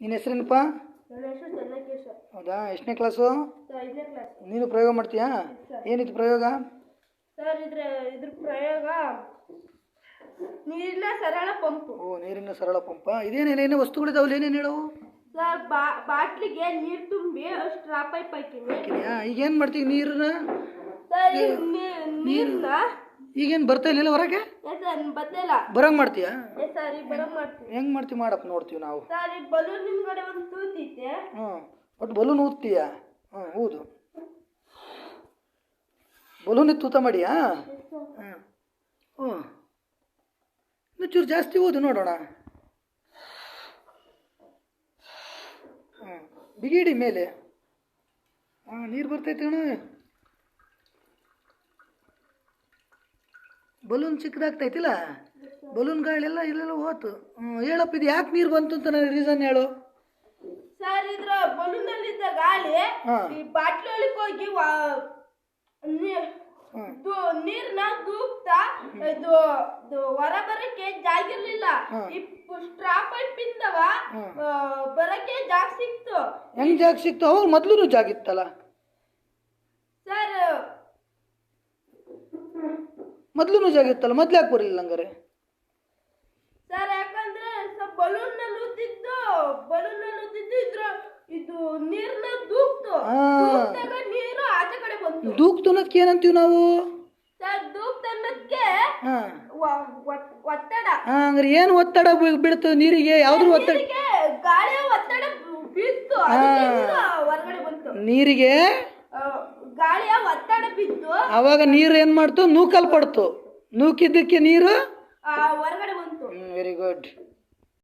ನಿನ್ನ ಹೆಸರೇನಪ್ಪ? ಹೌದಾ? ಎಷ್ಟನೇ ಕ್ಲಾಸು ನೀನು ಪ್ರಯೋಗ ಮಾಡ್ತೀಯಾ? ಏನಿತ್ತು ಪ್ರಯೋಗ? ಸರ್ ಇದ್ರ ಇದ್ರ ಪ್ರಯೋಗ ನೀರಿನ ಸರಳ ಪಂಪು. ಓ ನೀರಿನ ಸರಳ ಪಂಪ. ಇದೇನೇನು ಏನೇ ವಸ್ತುಗಳಿದಾವಲ್ಲ ಏನೇನು ಹೇಳವು? ಸರ್ ಬಾ ಬಾಟ್ಲಿಗೆ ನೀರು ತುಂಬಿ ಸ್ಟ್ರಾ ಪೈಪ್ ಹಾಕಿನಿ ಹಾಕಿದ್ಯಾ ಈಗೇನು ಮಾಡ್ತೀವಿ ನೀರನ್ನ ಸರ್ ಈ ನೀ- ನೀರ್ನ ಈಗೇನು ಬರ್ತಾ ಇಲ್ಲ ಹೊರಗೆ? ಬರಂಗ್ ಮಾಡ್ತೀಯಾ? ಹೆಂಗ್ ಮಾಡ್ತೀವಿ ಮಾಡಪ್ಪ ನೋಡ್ತೀವಿ ನಾವು. ಹ್ಮ್ ಹ್ಞೂ ಒಟ್ಟು ಬಲೂನ್ ಊದ್ತೀಯಾ? ಹ್ಞೂ ಹೌದು ಬಲೂನ್ ತೂತ ಮಾಡಿಯಾ? ಹಾಂ. ಹ್ಞೂ ಇನ್ನು ಚೂರು ಜಾಸ್ತಿ ಓದು ನೋಡೋಣ. ಹಾಂ ಬಿಗಿಡಿ ಮೇಲೆ. ಹಾಂ ನೀರು ಬರ್ತೈತೆ ಅಣ್ಣ ಬಲೂನ್ ಚಿಕ್ಕದಾಗ್ತೈತಿಲ್ಲ? ಬಲೂನ್ ಗಾಳೆಲ್ಲ ಇಲ್ಲೆಲ್ಲ ಹೋತು. ಹೇಳಪ್ಪ ಇದು ಯಾಕೆ ನೀರು ಬಂತು ಅಂತ ನನಗೆ ರೀಸನ್ ಹೇಳು. ಸರ್ ಇದ್ರ ಬಲೂನ್ ಅಲ್ಲಿ ಇದ್ದ ಗಾಳಿ ಈ ಬಾಟ್ಲಿ ಒಳಗೆ ಹೋಗಿ ನೀರ್ನ ದೂಕ್ತಾ ಇದು ಹೊರ ಬರಕ್ಕೆ ಜಾಗಿರ್ಲಿಲ್ಲ. ಈ ಸ್ಟ್ರಾಪ್ ಪೈಪ್ ಇಂದವ ಬರಕ್ಕೆ ಜಾಗ ಸಿಕ್ತು. ಹೆಂಗ್ ಜಾಗ ಸಿಕ್ತು? ಅವ್ರು ಮೊದ್ಲು ಜಾಗ ಇತ್ತಲ್ಲ ಸರ್ ಮೊದ್ಲು ಜಾಗಿತ್ತಲ್ಲ ಮೊದ್ಲು ಯಾಕೆ ಬರಲಿಲ್ಲ ಹಂಗಾರೆ? ಸರ್ ಯಾಕಂದ್ರೆ ಬಲೂನ್ನಲ್ಲಿ ಊದಿದ್ದು ಬಲೂನ್ನಲ್ಲಿ ಊದಿದ್ದು ಇದ್ರ ಇದು ನೀರ್ನ ದೂಕ್ತು. ನೀರು ಆಚೆ ಕಡೆ ಬಂತು. ದೂಕ್ತನಕ್ಕೆ ಏನಂತೀವಿ ನಾವು? ಸರ್ ಒತ್ತಡ. ಹಂಗಾರೆ ಏನು ಒತ್ತಡ ಬಿಡ್ತು ಬೀಳ್ತು ನೀರಿಗೆ? ಯಾವ್ದ್ರ ಒತ್ತಡ. ನೀರಿಗೆ ಗಾಳಿಯ ಒತ್ತಡ ಗಾಳಿಯ ಒತ್ತಡ ಬಿದ್ದು ಅವಾಗ ನೀರು ಏನು ಮಾಡ್ತು? ನೂಕಲ್ಪಡ್ತು. ನೂಕಿದ್ದಕ್ಕೆ ನೀರು? ಹೊರಗಡೆ ಬಂತು. Very good